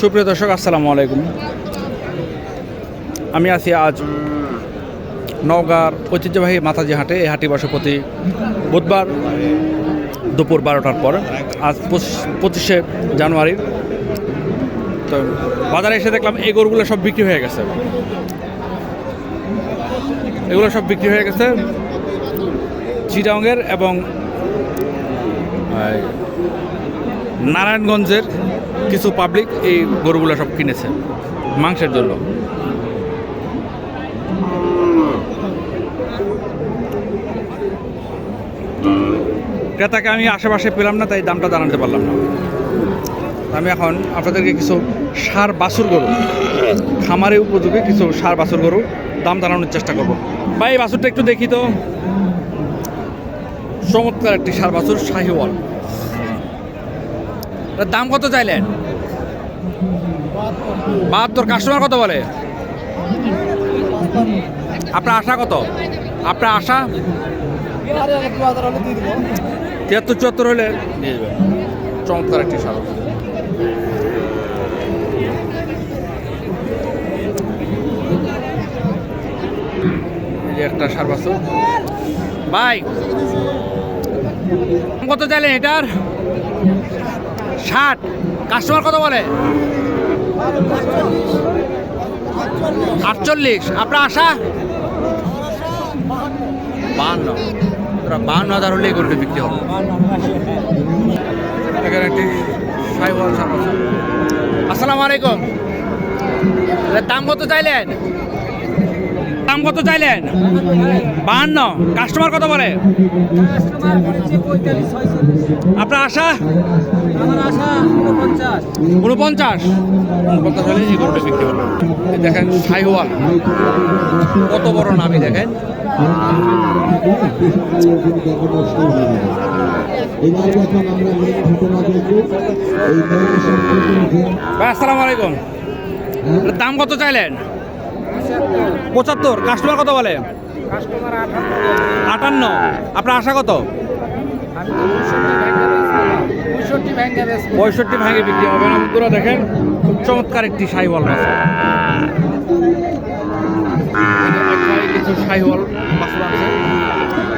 সুপ্রিয় দর্শক, আসসালামু আলাইকুম। আমি আছি আজ নওগাঁর ঐতিহ্যবাহী মাতাজি হাটে। এই হাটে বসে বুধবার দুপুর বারোটার পর, আজ পঁচিশ- জানুয়ারি। তো বাজারে এসে দেখলাম এই গরুগুলো সব বিক্রি হয়ে গেছে। এগুলো সব বিক্রি হয়ে গেছে চিটাঙ্গের এবং নারায়ণগঞ্জের কিছু পাবলিক এই গরুগুলো সব কিনেছে, মাংসের জন্য। ক্রেতাকে আমি আশেপাশে পেলাম না, তাই দামটা জানাতে পারলাম না। আমি এখন আপনাদেরকে কিছু সার বাছুর গরু, খামারে উপযোগী কিছু সার বাছুর গরু দাম জানানোর চেষ্টা করব। ভাই বাছুরটা একটু দেখি তো। চমৎকার একটি সার বাছুর, শাহিওয়াল। দাম কত চাইলেন? বাহাত্তর কাস্টমার কত বলে? আপনার আশা কত? আপনার আশা? তিয়াত্তর চুয়াত্তর হলে? দিয়ে দেবেন চমৎকার একটি এই একটা সার ভাই কত চাইলেন এটার? ষাট। কাস্টমার কত বলে? আটচল্লিশ। আপনার আশা? বাহান্ন। বাহান্ন হাজার হলেই গরুটি বিক্রি হবে। আসসালামু আলাইকুম। দাম কত চাইলেন? দাম কত চাইলেন? বাহান্ন। কাস্টমার কত বলে? আপনার আশা? উনপঞ্চাশ উনপঞ্চাশ হলে বিক্রি এই দেখেন সাইওয়াল। কত বড় নামি দেখেন? আসসালামু আলাইকুম। দাম কত চাইলেন? পঁচাত্তর। কাস্টমার কত বলে? আটান্ন। আপনার আশা কত? পঁয়ষট্টি ভাঙে বিক্রি হবে না। বন্ধুরা দেখেন খুব চমৎকার একটি কিছু আছে।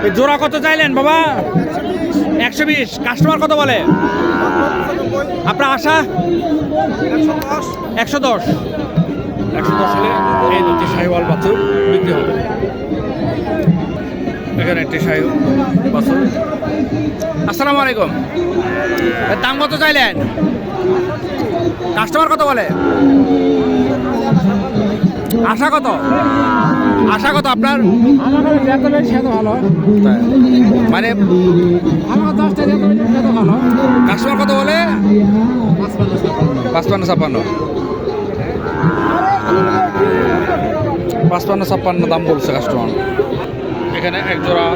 এই জোড়া কত চাইলেন বাবা? একশো বিশ। কাস্টমার কত বলে? আপনার আশা? একশো দশ। একশো দশ হলে এই দুটি সাইওয়াল বাছুর বিক্রি হবে। এখানে একটি সাই বাছুর। আসসালামু আলাইকুম। দাম কত চাইলেন? কাস্টমার কত বলে? আশা কত? আশা কত আপনার? মানে কাস্টমার কত বলে? পাঁচপান্ন ছাপ্পান্ন। পাঁচপান্ন, ছাপ্পান্ন দাম বলছে কাস্টমার এখানে একজোড়া একজোড়া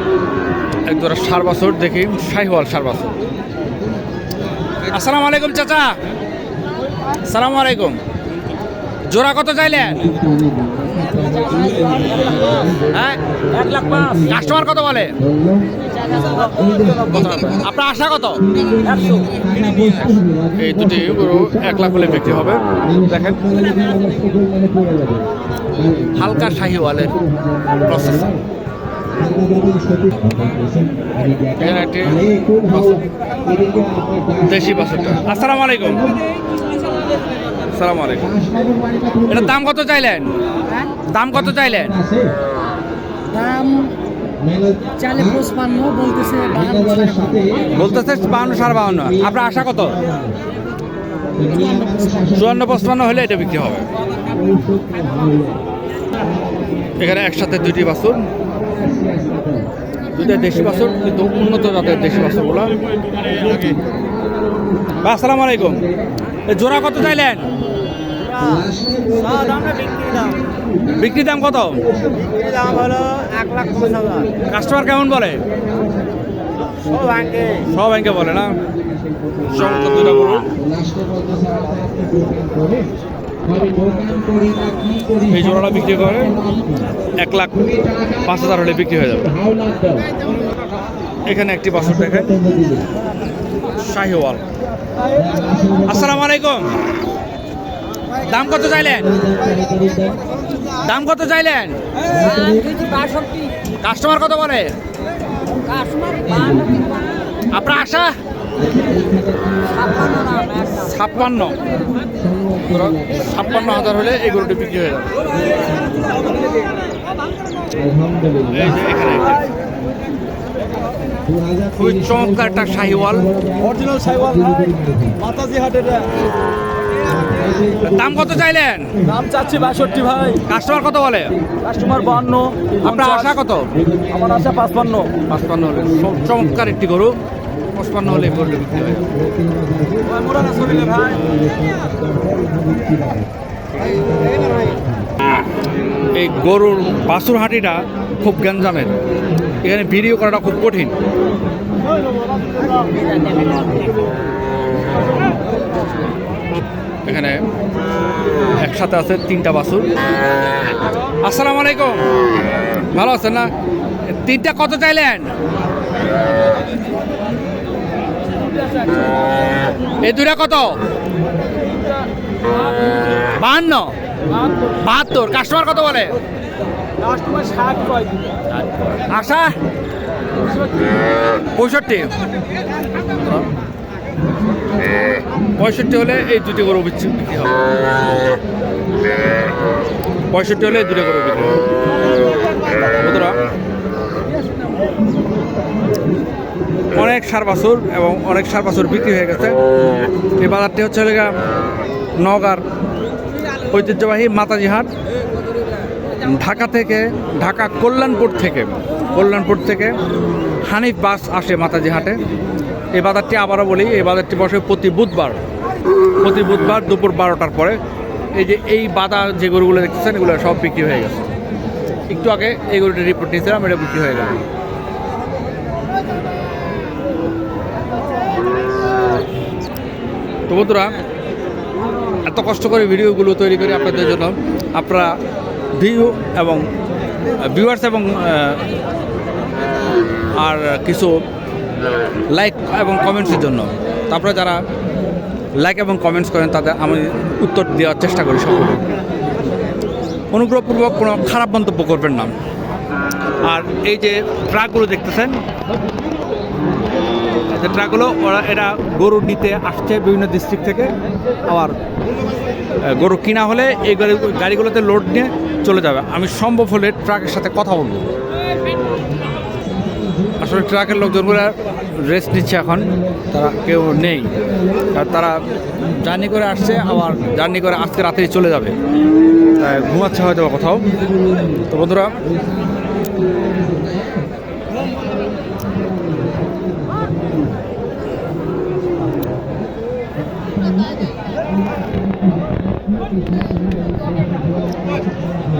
এক জোড়া সার বছর, দেখি শাহিওয়াল সার বছর। আসসালামু আলাইকুম চাচা। আসসালামু আলাইকুম। জোড়া কত চাইলেন? হ্যাঁ এক লাখ পাঁচ। কাস্টমার কত বলে? আপনার আশা কত? এই দুটি গরু এক লাখ হলে বিক্রি হবে। দেখেন। হালকা শাহিওয়ালের প্রসেস দেশি বাছুরটা আসসালামু আলাইকুম। আসসালামু আলাইকুম। এটার দাম কত চাইলেন? দাম কত চাইলেন? দাম চালে পঁচপান্ন বলতেছে বলতেছে বাউন্ন সাড়ে বাউন্ন আপনার আশা কত? চুয়ান্ন পঁচপান্ন হলে এটা বিক্রি হবে। এখানে একসাথে দুইটি বাছুর। দুইটা দেশি বাছুর কিন্তু উন্নত জাতের দেশি বাছুরগুলো। আসসালামু আলাইকুম। জোড়া কত চাইলেন? বিক্রি দাম। কত? দাম হলো এক লাখ কাস্টমার কেমন বলে? সব ব্যাংকে। বলে না? এই জোড়াটা বিক্রি করে এক লাখ পাঁচ হাজার হলে বিক্রি হয়ে যাবে। এখানে একটি বাছুর দেখেন। শাহিওয়াল। আসসালামু আলাইকুম। দাম কত চাইলেন? দাম কত চাইলেন? কাস্টমার কত বলে? আপনার আশা? ছাপ্পান্ন। ছাপ্পান্ন হাজার হলে এই গরুটি বিক্রি হয়ে যাবে আলহামদুলিল্লাহ এই যে এখানে খুবই চমৎকার একটা শাহিওয়াল অরিজিনাল সাইওয়াল মাতাজি হাটের দাম কত চাইলেন? নাম চাচ্ছি বাষট্টি ভাই। কাস্টমার কত বলে? কাস্টমার বান্ন আপনার আশা কত? আমার আশা পাঁচপান্ন। পাঁচপান্ন হলে। চমৎকার একটি গরু। পঁচপান্ন হলে এই বিক্রি হয়ে এই গরুর বাসুর হাঁটিটা খুব গ্যাঞ্জামের। এখানে ভিডিও করাটা খুব কঠিন। এখানে একসাথে আছে তিনটা বাসুর আসসালামু আলাইকুম। ভালো আছেন না? তিনটা কত চাইলেন? এই দুটা কত? বাহান্ন। বাহাত্তর। কাস্টমার কত বলে? আশা? পঁয়ষট্টি। পঁয়ষট্টি হলে এই দুটি গরু বিক্রি বিক্রি হবে। পঁয়ষট্টি হলে এই দুটো গরু বিক্রি বন্ধুরা, অনেক সার বাছুর এবং অনেক সার বাছুর বিক্রি হয়ে গেছে। এই বাজারটি হচ্ছে নওগাঁর ঐতিহ্যবাহী মাতাজি হাট। ঢাকা থেকে, ঢাকা কল্যাণপুর থেকে কল্যাণপুর থেকে হানিফ বাস আসে মাতাজি হাটে। এই বাজারটি আবারও বলি, এই বাজারটি বসে প্রতি বুধবার প্রতি বুধবার দুপুর বারোটার পরে এই যে এই বাজার যে গরুগুলো দেখতেছেন, এগুলো সব বিক্রি হয়ে গেছে। একটু আগে এই গরুটির রিপোর্ট নিয়েছিলাম, এটা বিক্রি হয়ে গেল। তো বন্ধুরা, এত কষ্ট করে ভিডিওগুলো তৈরি করি আপনাদের জন্য আপনারা ভিউ এবং ভিউয়ার্স এবং আর কিছু লাইক এবং কমেন্টসের জন্য। তারপরে যারা লাইক এবং কমেন্টস করেন, তাদের আমি উত্তর দেওয়ার চেষ্টা করি সকলে অনুগ্রহপূর্বক কোনো খারাপ মন্তব্য করবেন না। আর এই যে ট্রাকগুলো দেখতেছেন যে ট্রাকগুলো, ওরা এরা গরু নিতে আসছে বিভিন্ন ডিস্ট্রিক্ট থেকে, আবার গরু কিনা হলে এই গাড়ি, গাড়িগুলোতে লোড নিয়ে চলে যাবে। আমি সম্ভব হলে ট্রাকের সাথে কথা বলব। আসলে ট্রাকের লোকজনগুলো রেস্ট নিচ্ছে এখন, তারা কেউ নেই। তারা জার্নি করে আসছে, আবার জার্নি করে আজকে রাতেই চলে যাবে। ঘুমাচ্ছে হয়তো কোথাও। তো বন্ধুরা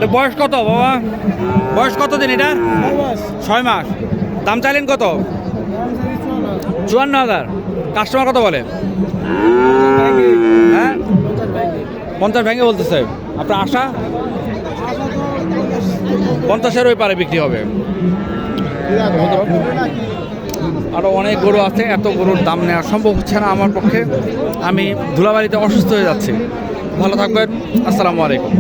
এটা বয়স কত বাবা? বয়স কত দিন এটা? ছয় মাস। দাম চাইলেন কত? চুয়ান্ন হাজার। কাস্টমার কত বলে? হ্যাঁ? পঞ্চাশ ভেঙে বলতেছে। আপনার আশা? পঞ্চাশের ওই পারে বিক্রি হবে। আরও অনেক গরু আছে, এত গরুর দাম নেওয়া সম্ভব হচ্ছে না আমার পক্ষে। আমি ধুলাবাড়িতে অসুস্থ হয়ে যাচ্ছি। ভালো থাকবেন। আসসালামু আলাইকুম।